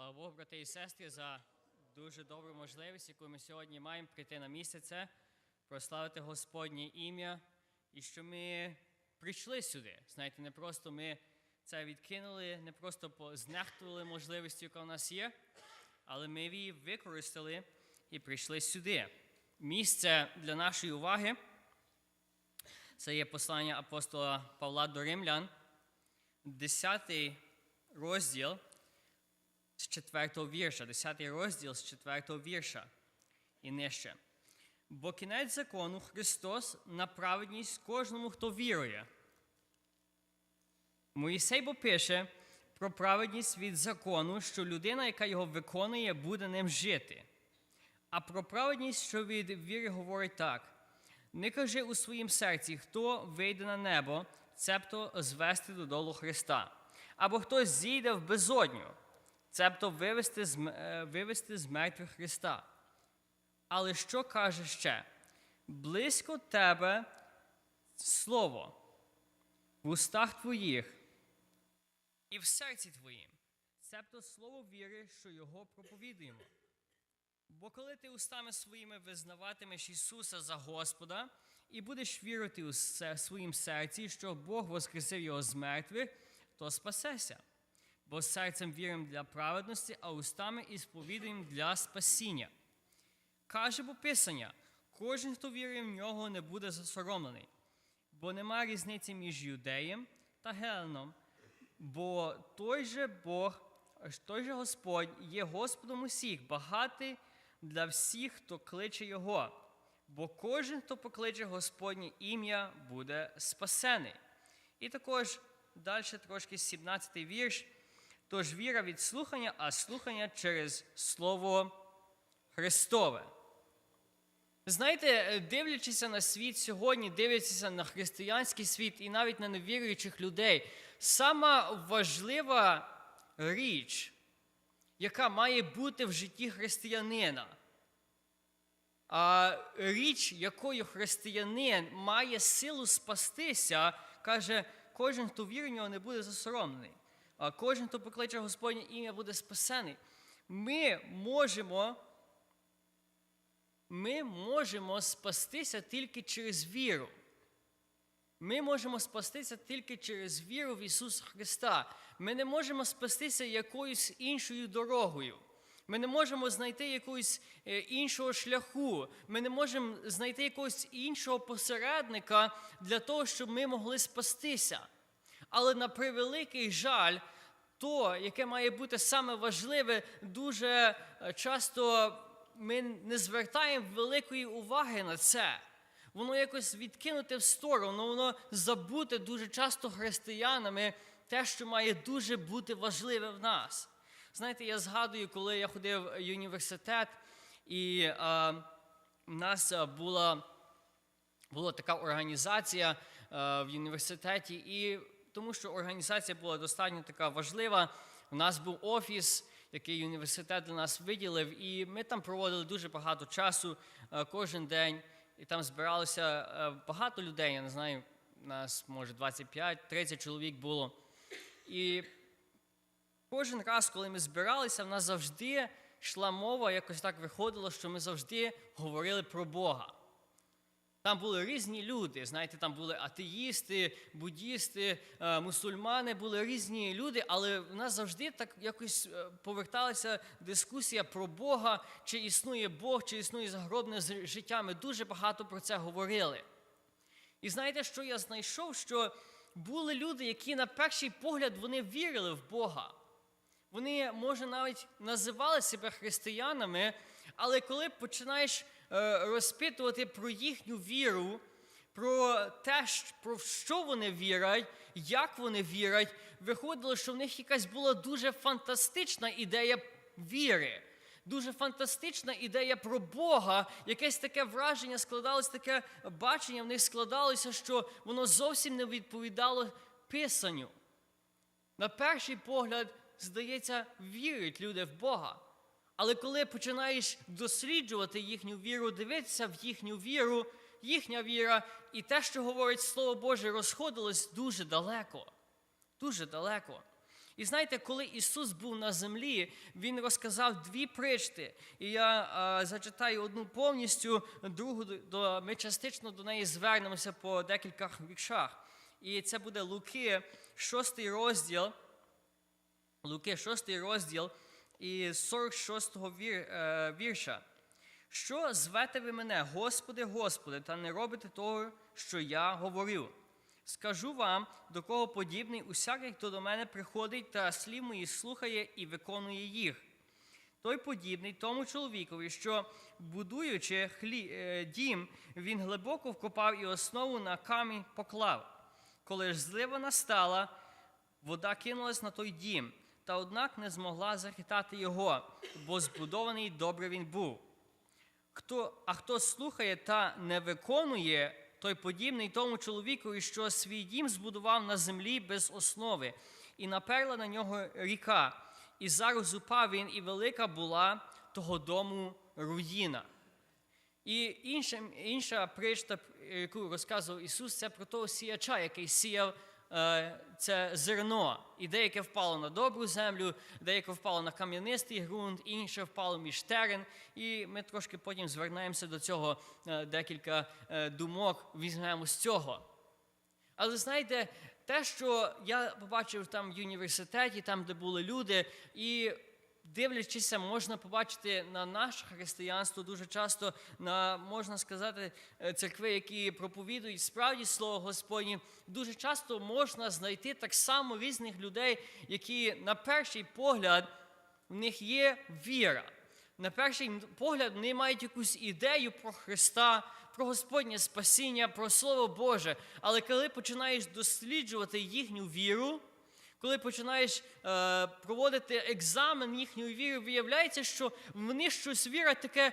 Слава Богу, брати і сестри, за дуже добру можливість, яку ми сьогодні маємо прийти на місце це, прославити Господнє ім'я, і що ми прийшли сюди. Знаєте, не просто ми це відкинули, не просто знехтували можливістю, яка в нас є, але ми її використали і прийшли сюди. Місце для нашої уваги це є послання апостола Павла до Римлян, 10 розділ з 4 вірша, 10 розділ з 4 вірша і нижче. Бо кінець закону Христос на праведність кожному, хто вірує. Моїсей бо пише про праведність від закону, що людина, яка його виконує, буде ним жити. А про праведність, що від віри говорить так: не кажи у своїм серці, хто вийде на небо, цебто звести додолу Христа, або хто зійде в безодню, цебто вивести з, е, вивести з мертвих Христа. Але що каже ще? Близько тебе слово в устах твоїх і в серці твоїм, цебто слово віри, що його проповідуємо. Бо коли ти устами своїми визнаватимеш Ісуса за Господа і будеш вірити у своїм серці, що Бог воскресив його з мертвих, то спасешся. Бо серцем віримо для праведності, а устами і сповідуємо для спасіння. Каже бо Писання, кожен, хто вірує в нього, не буде засоромлений, бо нема різниці між юдеєм та геленом, бо той же Бог, той же Господь є Господом усіх, багатий для всіх, хто кличе Його. Бо кожен, хто покличе Господнє ім'я, буде спасений. І також далі трошки 17 вірш. Тож віра від слухання, а слухання через Слово Христове. Знаєте, дивлячися на світ сьогодні, дивлячися на християнський світ і навіть на невіруючих людей, сама важлива річ, яка має бути в житті християнина, а річ, якою християнин має силу спастися, каже, кожен, хто вірить в нього, не буде засоромлений, а кожен, хто покличе Господнє ім'я, буде спасений. Ми можемо ми можемо спастися тільки через віру. Ми можемо спастися тільки через віру в Ісуса Христа. Ми не можемо спастися якоюсь іншою дорогою. Ми не можемо знайти якогось е, іншого шляху. Ми не можемо знайти якогось іншого посередника для того, щоб ми могли спастися. Але на превеликий жаль, то, яке має бути саме важливе, дуже е, часто ми не звертаємо великої уваги на це. Воно якось відкинуте в сторону, воно забуте дуже часто християнами те, що має дуже бути важливе в нас. Знаєте, я згадую, коли я ходив в університет, і е, в нас е, була була така організація е, в університеті, і тому що організація була достатньо така важлива. У нас був офіс, який університет для нас виділив, і ми там проводили дуже багато часу е, кожен день. І там збиралося е, багато людей, я не знаю, нас може 25-30 чоловік було. І кожен раз, коли ми збиралися, в нас завжди йшла мова, якось так виходило, що ми завжди говорили про Бога. Там були різні люди, знаєте, там були атеїсти, буддісти, е, мусульмани, були різні люди, але в нас завжди так якось е, поверталася дискусія про Бога, чи існує Бог, чи існує загробне життя. Ми дуже багато про це говорили. І знаєте, що я знайшов? Що були люди, які на перший погляд вони вірили в Бога. Вони, може, навіть називали себе християнами, але коли починаєш розпитувати про їхню віру, про те, про що вони вірять, як вони вірять, виходило, що в них якась була дуже фантастична ідея віри. Дуже фантастична ідея про Бога, якесь таке враження складалось, таке бачення в них складалося, що воно зовсім не відповідало Писанню. На перший погляд, здається, вірять люди в Бога. Але коли починаєш досліджувати їхню віру, дивитися в їхню віру, їхня віра і те, що говорить Слово Боже, розходилось дуже далеко. Дуже далеко. І знаєте, коли Ісус був на землі, Він розказав дві причти. І я а, зачитаю одну повністю, другу до- ми частично до неї звернемося по декілька віршах. І це буде Луки, шостий розділ. Луки, шостий розділ і 46-го вір, е, вірша. Що звете ви мене, Господи, Господи, та не робите того, що я говорю? Скажу вам, до кого подібний усякий, хто до мене приходить та слів мої слухає і виконує їх. Той подібний тому чоловікові, що, будуючи хлі, е, дім, він глибоко вкопав і основу на камінь поклав. Коли ж злива настала, вода кинулась на той дім, та однак не змогла захитати його, бо збудований добре він був. Хто, а хто слухає та не виконує, той подібний тому чоловікові, що свій дім збудував на землі без основи, і наперла на нього ріка, і зараз упав він, і велика була того дому руїна. І інша, інша причта, яку розказував Ісус, це про того сіяча, який сіяв це зерно. І деяке впало на добру землю, деяке впало на кам'янистий ґрунт, інше впало між терен. І ми трошки потім звернемося до цього е, декілька е, думок, візьмемо з цього. Але знаєте, те, що я побачив там в університеті, там, де були люди, і дивлячися, можна побачити на наше християнство дуже часто, на, можна сказати, е, церкви, які проповідують справді слово Господнє, дуже часто можна знайти так само різних людей, які на перший погляд в них є віра. На перший погляд вони мають якусь ідею про Христа, про Господнє спасіння, про Слово Боже. Але коли починаєш досліджувати їхню віру, коли починаєш е, проводити екзамен їхньої віри, виявляється, що вони щось вірять таке,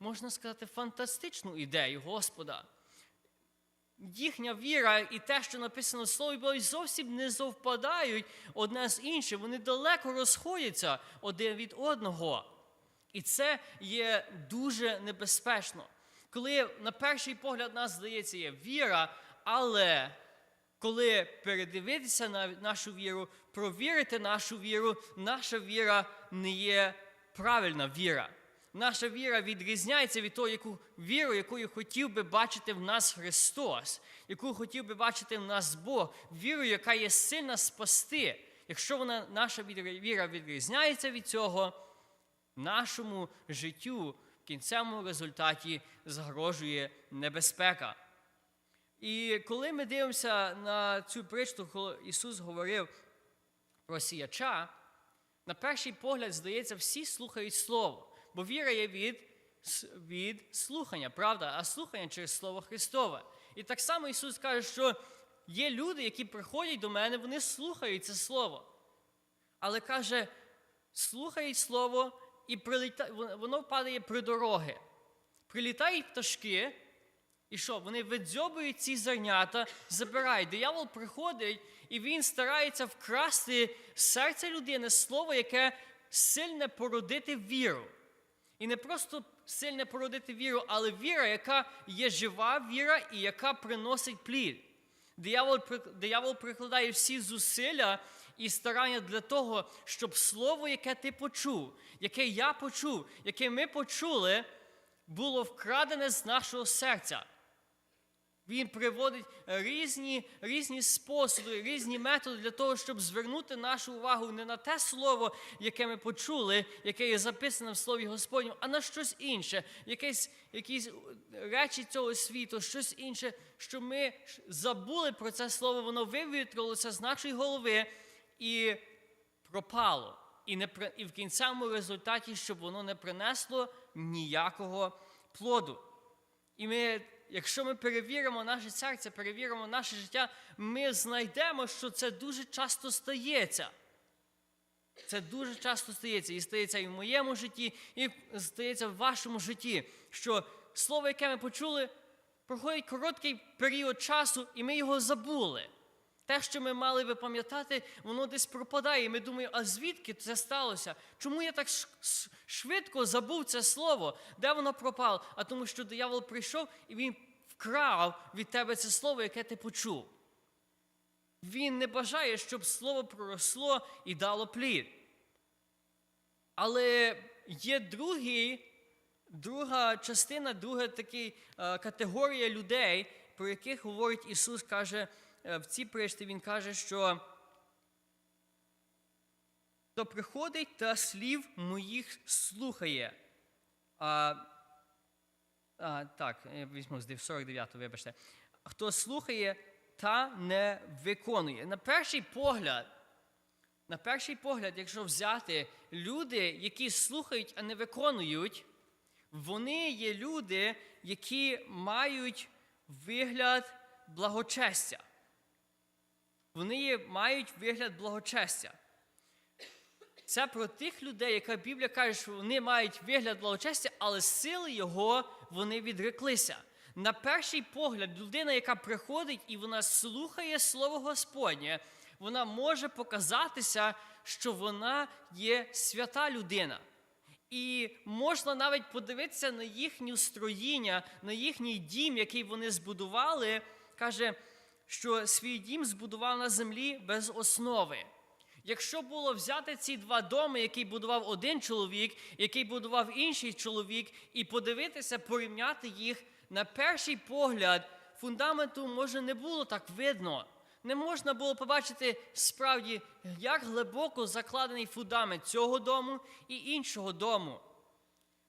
можна сказати, фантастичну ідею Господа. Їхня віра і те, що написано в Слові Божі, зовсім не совпадають одне з іншим. Вони далеко розходяться один від одного. І це є дуже небезпечно. Коли на перший погляд нас здається є віра, але коли передивитися на нашу віру, провірити нашу віру, наша віра не є правильна віра. Наша віра відрізняється від того, яку віру, якою хотів би бачити в нас Христос, яку хотів би бачити в нас Бог, віру, яка є сильна спасти. Якщо вона, наша віра відрізняється від цього, нашому життю в кінцевому результаті загрожує небезпека. І коли ми дивимося на цю притчу, коли Ісус говорив про сіяча, на перший погляд, здається, всі слухають Слово, бо віра є від, від слухання, правда, а слухання через Слово Христове. І так само Ісус каже, що є люди, які приходять до мене, вони слухають це Слово. Але каже, слухають Слово, і приліта... воно падає при дороги. Прилітають пташки, і що? Вони видзьобують ці зернята, забирають. Диявол приходить, і він старається вкрасти з серця людини слово, яке сильне породити віру. І не просто сильне породити віру, але віра, яка є жива віра і яка приносить плід. Диявол, диявол прикладає всі зусилля і старання для того, щоб слово, яке ти почув, яке я почув, яке ми почули, було вкрадене з нашого серця. Він приводить різні різні способи, різні методи для того, щоб звернути нашу увагу не на те слово, яке ми почули, яке є записане в Слові Господньому, а на щось інше, якесь, якісь речі цього світу, щось інше, що ми забули про це слово, воно вивітрилося з нашої голови і пропало. І, не, і в кінцевому результаті, щоб воно не принесло ніякого плоду. І ми якщо ми перевіримо наше серце, перевіримо наше життя, ми знайдемо, що це дуже часто стається. Це дуже часто стається. І стається і в моєму житті, і стається в вашому житті. Що слово, яке ми почули, проходить короткий період часу, і ми його забули. Те, що ми мали би пам'ятати, воно десь пропадає. І ми думаємо, а звідки це сталося? Чому я так швидко забув це слово? Де воно пропало? А тому, що диявол прийшов і він вкрав від тебе це слово, яке ти почув. Він не бажає, щоб слово проросло і дало плід. Але є другий, друга частина, друга така е, категорія людей, про яких говорить Ісус, каже в цій пришті, Він каже, що хто приходить та слів моїх слухає. А, а, так, я візьму з 49, вибачте. Хто слухає та не виконує. На перший погляд, на перший погляд, якщо взяти люди, які слухають, а не виконують, вони є люди, які мають вигляд благочестя. Вони мають вигляд благочестя. Це про тих людей, яка Біблія каже, що вони мають вигляд благочестя, але сили його вони відреклися. На перший погляд, людина, яка приходить і вона слухає Слово Господнє, вона може показатися, що вона є свята людина. І можна навіть подивитися на їхнє строїння, на їхній дім, який вони збудували, каже, що свій дім збудував на землі без основи. Якщо було взяти ці два доми, який будував один чоловік, який будував інший чоловік, і подивитися, порівняти їх, на перший погляд, фундаменту може не було так видно. Не можна було побачити справді, як глибоко закладений фундамент цього дому і іншого дому.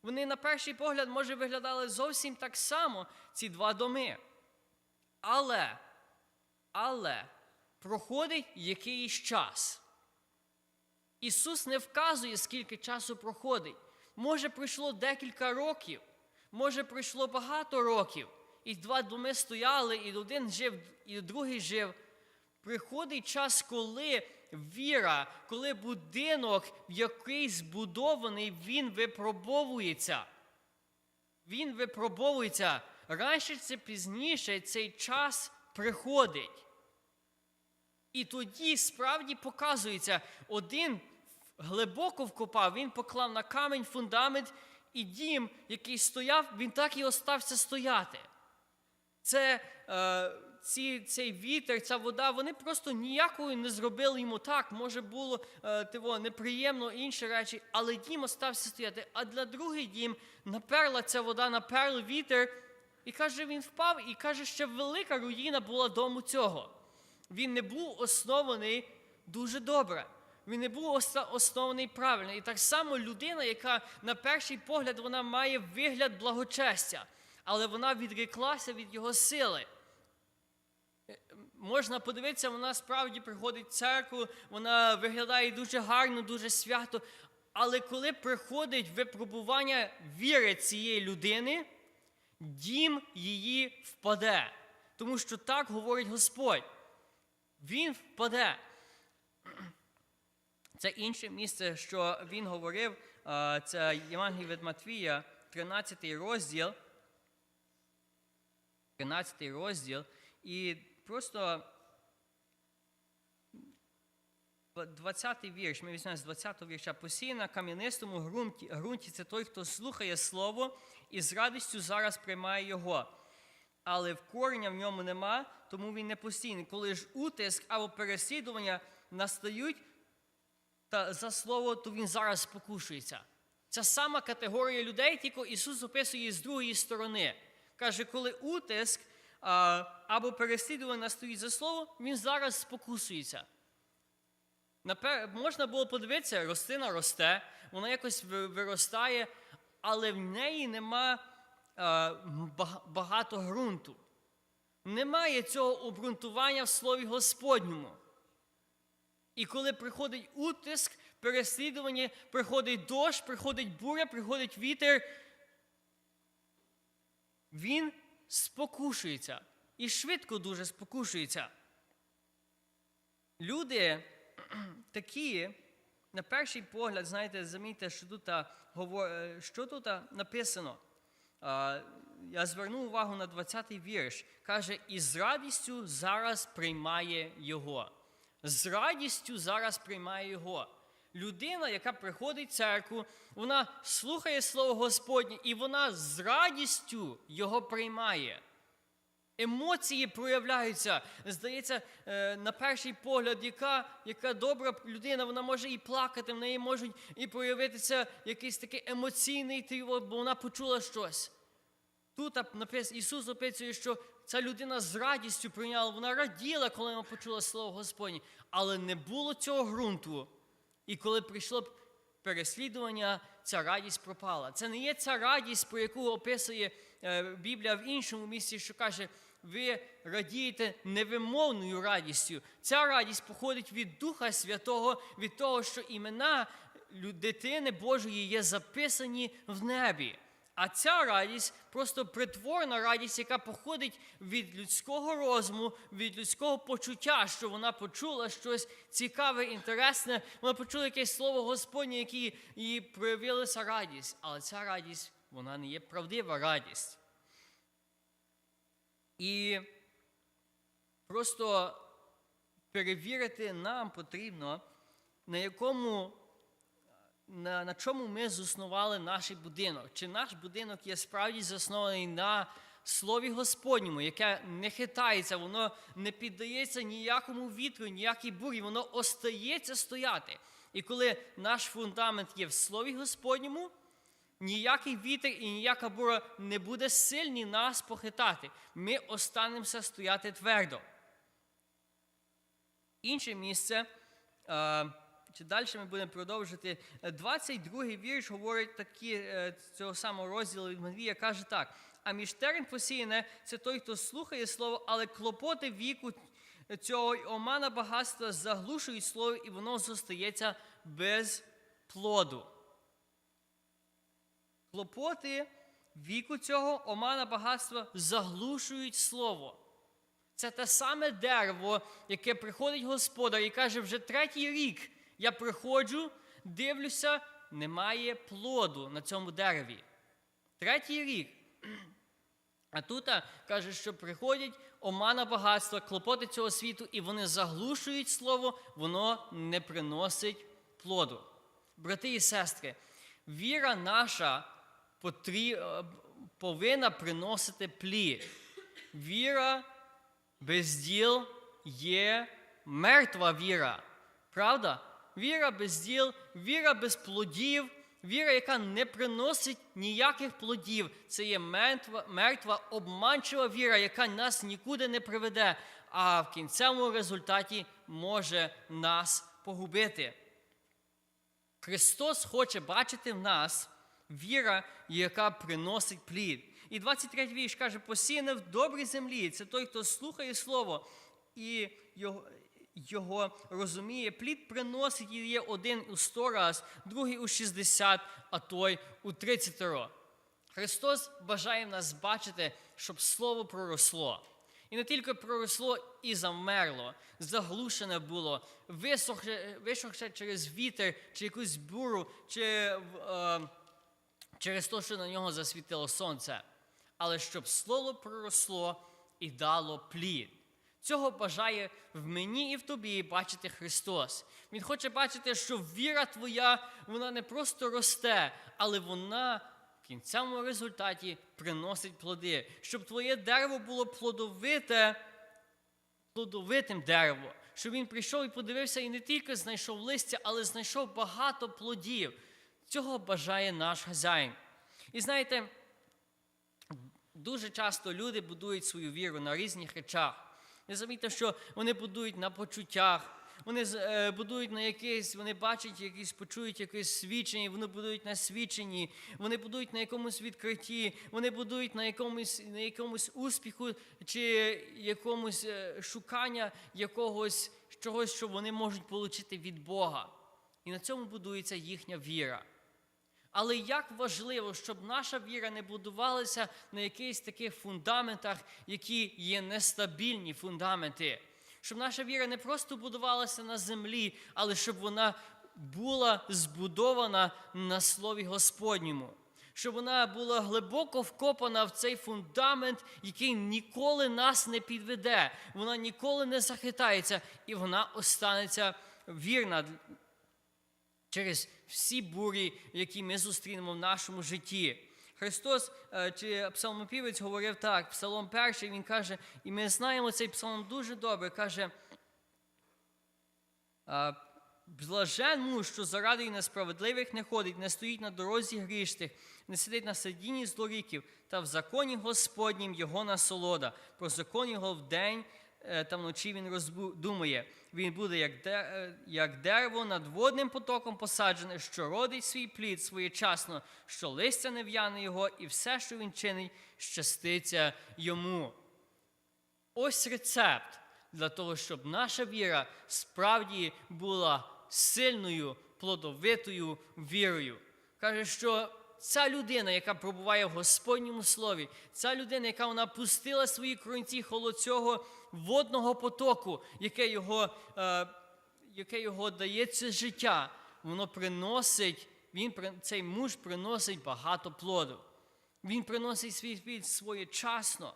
Вони на перший погляд, може, виглядали зовсім так само, ці два доми. Але, але проходить якийсь час. Ісус не вказує, скільки часу проходить. Може, пройшло декілька років, може, пройшло багато років, і два доми стояли, і один жив, і другий жив. Приходить час, коли віра, коли будинок, в який збудований, він випробовується. Він випробовується. Раніше чи пізніше цей час приходить. І тоді справді показується, один глибоко вкопав, він поклав на камінь фундамент, і дім, який стояв, він так і остався стояти. Це, е, ці, Цей вітер, ця вода, вони просто ніякою не зробили йому так. Може було е, тиво, неприємно інші речі, але дім остався стояти. А для другий дім наперла ця вода, наперли вітер, і каже, він впав, і каже, що велика руїна була дому цього. Він не був оснований дуже добре. Він не був оснований правильно. І так само людина, яка на перший погляд вона має вигляд благочестя, але вона відреклася від його сили. Можна подивитися, вона справді приходить в церкву, вона виглядає дуже гарно, дуже свято. Але коли приходить випробування віри цієї людини, дім її впаде. Тому що так говорить Господь. Він впаде. Це інше місце, що він говорив, це Євангелій від Матвія, 13 розділ. 13 розділ. І просто 20 вірш, ми візьмемо з 20 вірша. Посій на кам'янистому ґрунті це той, хто слухає слово і з радістю зараз приймає його. Але вкорення в ньому нема, тому він не постійний. Коли ж утиск або переслідування настають та за слово, то він зараз спокушується. Ця сама категорія людей, тільки Ісус описує з другої сторони. Каже, коли утиск або переслідування настають за слово, він зараз спокусується. Напер... Можна було подивитися, рослина росте, вона якось виростає, але в неї нема багато ґрунту. Немає цього обґрунтування в Слові Господньому. І коли приходить утиск, переслідування, приходить дощ, приходить буря, приходить вітер, він спокушується і швидко дуже спокушується. Люди такі, на перший погляд, знаєте, замітьте, що тут, що тут написано. Я звернув увагу на 20-й вірш. Каже, і з радістю зараз приймає його. З радістю зараз приймає його. Людина, яка приходить в церкву, вона слухає Слово Господнє, і вона з радістю його приймає. Емоції проявляються. Здається, е, на перший погляд, яка, яка добра людина, вона може і плакати, в неї можуть і проявитися якийсь такий емоційний тривог, бо вона почула щось. Тут Ісус описує, що ця людина з радістю прийняла, вона раділа, коли вона почула слово Господнє, але не було цього ґрунту. І коли прийшло переслідування, ця радість пропала. Це не є ця радість, про яку описує Біблія в іншому місці, що каже, ви радієте невимовною радістю. Ця радість походить від Духа Святого, від того, що імена дитини Божої є записані в небі. А ця радість просто притворна радість, яка походить від людського розуму, від людського почуття, що вона почула щось цікаве, інтересне, вона почула якесь слово Господнє, яке їй проявилася радість. Але ця радість, вона не є правдива радість. І просто перевірити нам потрібно, на якому на, на чому ми заснували наш будинок. Чи наш будинок є справді заснований на Слові Господньому, яке не хитається, воно не піддається ніякому вітру, ніякій бурі, воно остається стояти. І коли наш фундамент є в Слові Господньому, ніякий вітер і ніяка бура не буде сильні нас похитати. Ми останемося стояти твердо. Інше місце. е, чи далі ми будемо продовжити. 22-й вірш говорить такі е, цього самого розділу від Матвія, каже так: а між терен посіяне це той, хто слухає слово, але клопоти віку цього й омана багатства заглушують слово, і воно зостається без плоду. Клопоти віку цього омана багатства заглушують слово. Це те саме дерево, яке приходить господар і каже, вже третій рік я приходжу, дивлюся, немає плоду на цьому дереві. Третій рік. А тут каже, що приходять омана багатства, клопоти цього світу, і вони заглушують слово, воно не приносить плоду. Брати і сестри, віра наша повинна приносити плід. Віра без діл є мертва віра. Правда? Віра без діл, віра без плодів, віра, яка не приносить ніяких плодів. Це є мертва, мертва обманчива віра, яка нас нікуди не приведе, а в кінцевому результаті може нас погубити. Христос хоче бачити в нас віра, яка приносить плід. І 23 вірш каже, посіяне в добрій землі. Це той, хто слухає Слово і його, його розуміє. Плід приносить є один у 100 раз, другий у 60, а той у 30 ро. Христос бажає нас бачити, щоб Слово проросло. І не тільки проросло і замерло, заглушене було, висохше, висохше через вітер, чи якусь буру, чи е, через те, що на нього засвітило сонце. Але щоб слово проросло і дало плід. Цього бажає в мені і в тобі бачити Христос. Він хоче бачити, що віра твоя, вона не просто росте, але вона в кінцевому результаті приносить плоди. Щоб твоє дерево було плодовите, плодовитим деревом. Щоб він прийшов і подивився і не тільки знайшов листя, але знайшов багато плодів. Цього бажає наш хазяїн. І знаєте, дуже часто люди будують свою віру на різних речах. Не замітьте, що вони будують на почуттях, вони е, будують на якесь, вони бачать якісь, почують якесь свідчення, вони будують на свідченні, вони будують на якомусь відкритті, вони будують на якомусь, на якомусь успіху чи якомусь е, шукання якогось чогось, що вони можуть отримати від Бога. І на цьому будується їхня віра. Але як важливо, щоб наша віра не будувалася на якихось таких фундаментах, які є нестабільні фундаменти. Щоб наша віра не просто будувалася на землі, але щоб вона була збудована на Слові Господньому. Щоб вона була глибоко вкопана в цей фундамент, який ніколи нас не підведе, вона ніколи не захитається, і вона останеться вірна через всі бурі, які ми зустрінемо в нашому житті. Христос е, чи псалмопівець говорив так, Псалом перший, він каже, і ми знаємо цей псалом дуже добре, каже, Блажен муж, що заради несправедливих не ходить, не стоїть на дорозі грішних, не сидить на сидінні злоріків, та в законі Господнім його насолода. Про закон його вдень та вночі він роздумує. Він буде е, як дерево над водним потоком посаджене, що родить свій плід своєчасно, що листя не в'яне його, і все, що він чинить, щаститься йому. Ось рецепт для того, щоб наша віра справді була сильною, плодовитою вірою. Каже, що ця людина, яка пробуває в Господньому слові, ця людина, яка вона пустила свої корінці коло цього водного потоку, яке його, е, яке його дає це життя, воно приносить, він, цей муж приносить багато плоду. Він приносить свій плід своєчасно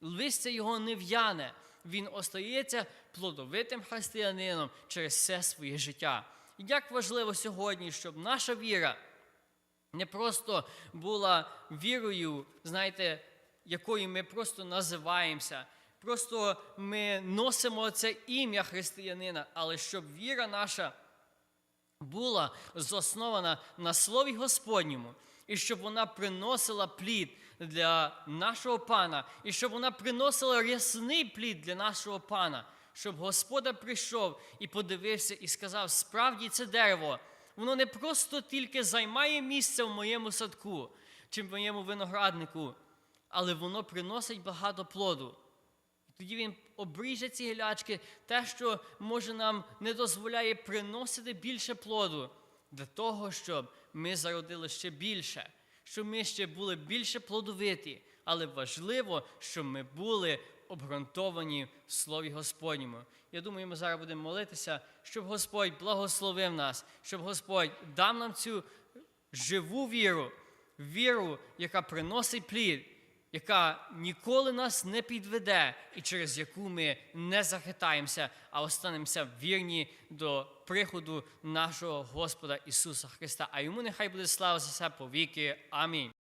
листя його не в'яне, він остається плодовитим християнином через все своє життя. І як важливо сьогодні, щоб наша віра не просто була вірою, знаєте, якою ми просто називаємося, просто ми носимо це ім'я християнина, але щоб віра наша була заснована на Слові Господньому, і щоб вона приносила плід для нашого пана, і щоб вона приносила рясний плід для нашого пана, щоб Господа прийшов і подивився і сказав: справді це дерево, воно не просто тільки займає місце в моєму садку чи в моєму винограднику, але воно приносить багато плоду. Тоді він обріже ці гілячки, те, що може нам не дозволяє приносити більше плоду, для того, щоб ми зародили ще більше, щоб ми ще були більше плодовиті. Але важливо, щоб ми були обґрунтовані в Слові Господньому. Я думаю, ми зараз будемо молитися, щоб Господь благословив нас, щоб Господь дав нам цю живу віру, віру, яка приносить плід яка ніколи нас не підведе, і через яку ми не захитаємося, а останемося вірні до приходу нашого Господа Ісуса Христа. А йому нехай буде слава за все повіки. Амінь.